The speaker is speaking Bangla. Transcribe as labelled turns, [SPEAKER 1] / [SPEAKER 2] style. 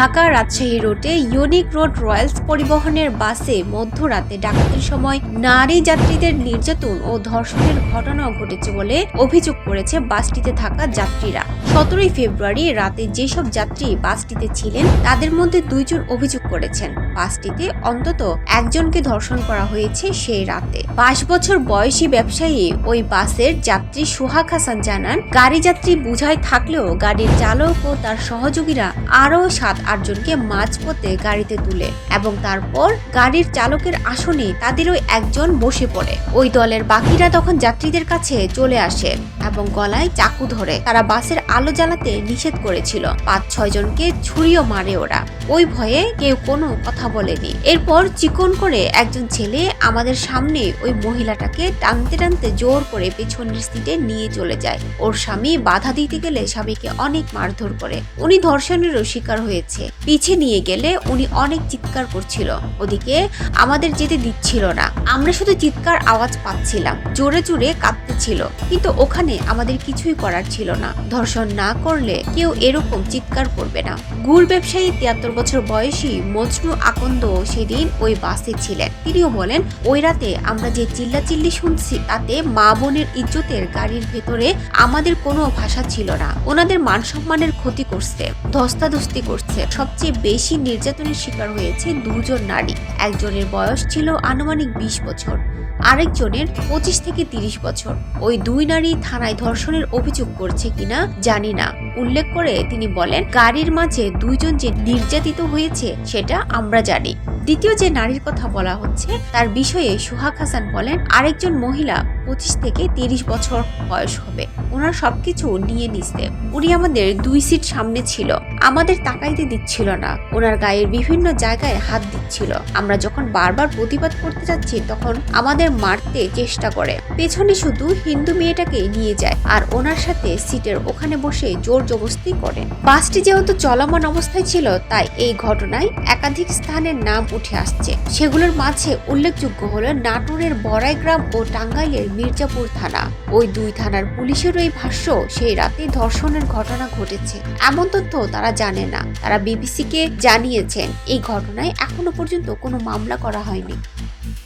[SPEAKER 1] ঢাকা রাজশাহী রোডে ইউনিক রোড রয়্যালস পরিবহনের বাসে মধ্যরাতে ডাকাতির সময় নারী যাত্রীদের নির্যাতন ও ধর্ষণের ঘটনাও ঘটেছে বলে অভিযোগ করেছে বাসটিতে থাকা যাত্রীরা। সতেরোই ফেব্রুয়ারি রাতে যেসব যাত্রী বাসটিতে ছিলেন, তাদের মধ্যে দুইজন অভিযোগ করেছেন। বাসটিতে অন্তত একজনকে ধর্ষণ করা হয়েছে সেই রাতে। বাইশ বছর বয়সী ব্যবসায়ী ওই বাসের যাত্রী সোহাগ হাসান জানান, গাড়ি যাত্রী বুঝাই থাকলেও গাড়ির চালক ও তার সহযোগীরা আরও সাত আটজনকে মাঝপথে গাড়িতে তুলে এবং তারপর গাড়ির চালকের আসনে তাদের ওই একজন বসে পড়ে। ওই দলের বাকিরা তখন যাত্রীদের কাছে চলে আসে এবং গলায় চাকু ধরে। তারা বাসের আলো জ্বালাতে নিষেধ করেছিল। পাঁচ ছয় জনকে ছুরিও মারে ওরা। ওই ভয়ে কেউ কোনো কথা বলেনি। এরপর চিকন করে একজন ছেলে আমাদের সামনে ওই মহিলাটাকে টানতে টানতে জোর করে পেছনের সিটে নিয়ে চলে যায়। ওর স্বামী বাধা দিতে গেলে স্বামীকে অনেক মারধর করে। উনি ধর্ষণেরও শিকার হয়েছে পিছে নিয়ে গেলে উনি অনেক চিৎকার করছিল। ওদিকে, আমাদের যেতে দিচ্ছিল না। আমরা শুধু চিৎকার আওয়াজ পাচ্ছিলাম। জোরে জোরে কাঁদতেছিল কিন্তু ওখানে আমাদের কিছুই করার ছিল না। ধর্ষণ না করলে কেউ এরকম চিৎকার করবে না। গুড় ব্যবসায়ী তিয়াত্তর বছর বয়সী মজনু আকন্দ সেদিন ওই বাসে ছিলেন। তিনিও বলেন, ওই রাতে আমরা যে চিল্লাচিল্লি শুনছি, তাতে মা বোনের ইজ্জতের গাড়ির ভেতরে আমাদের কোনো ভাষা ছিল না। ওনাদের মান সম্মানের ক্ষতি করছে, ধস্তাধস্তি করছে। সবচেয়ে বেশি নির্যাতনের শিকার হয়েছে দুজন নারী। একজনের বয়স ছিল আনুমানিক বিশ বছর। আরেকজনের পঁচিশ থেকে তিরিশ বছর। ওই দুই নারী থানায় ধর্ষণের অভিযোগ করছে কিনা জানি না। উল্লেখ করে তিনি বলেন, গাড়ির মাঝে দুইজন যে নির্যাতিত হয়েছে সেটা আমরা জানি। দ্বিতীয় যে নারীর কথা বলা হচ্ছে, তার বিষয়ে সুহাগ হাসান বলেন, আরেকজন মহিলা পঁচিশ থেকে তিরিশ বছর বয়স হবে। ওনার সবকিছু নিয়ে নিছে। উনি আমাদের দুই সিট সামনে ছিল। আমাদের তাকাইতে দিচ্ছিল না। ওনার গায়ের বিভিন্ন জায়গায় হাত দিচ্ছিল। আমরা যখন বারবার প্রতিবাদ করতে যাচ্ছি, তখন আমাদের মারতে চেষ্টা করে। পেছনে শুধু হিন্দু মেয়েটাকে নিয়ে যায় আর ওনার সাথে সিটের ওখানে বসে জোর জবস্তি করে। বাসটি যেহেতু চলমান অবস্থায় ছিল, তাই এই ঘটনায় একাধিক স্থানের নাম উঠে আসছে। সেগুলোর মাঝে উল্লেখযোগ্য হলো নাটোরের বড়াইগ্রাম ও টাঙ্গাইলের মির্জাপুর থানা। ওই দুই থানার পুলিশের ওই ভাষ্য, সেই রাতে ধর্ষণের ঘটনা ঘটেছে। এমন তথ্য তারা জানে না। তারা বিবিসিকে জানিয়েছেন, এই ঘটনায় এখনও পর্যন্ত কোনো মামলা করা হয়নি।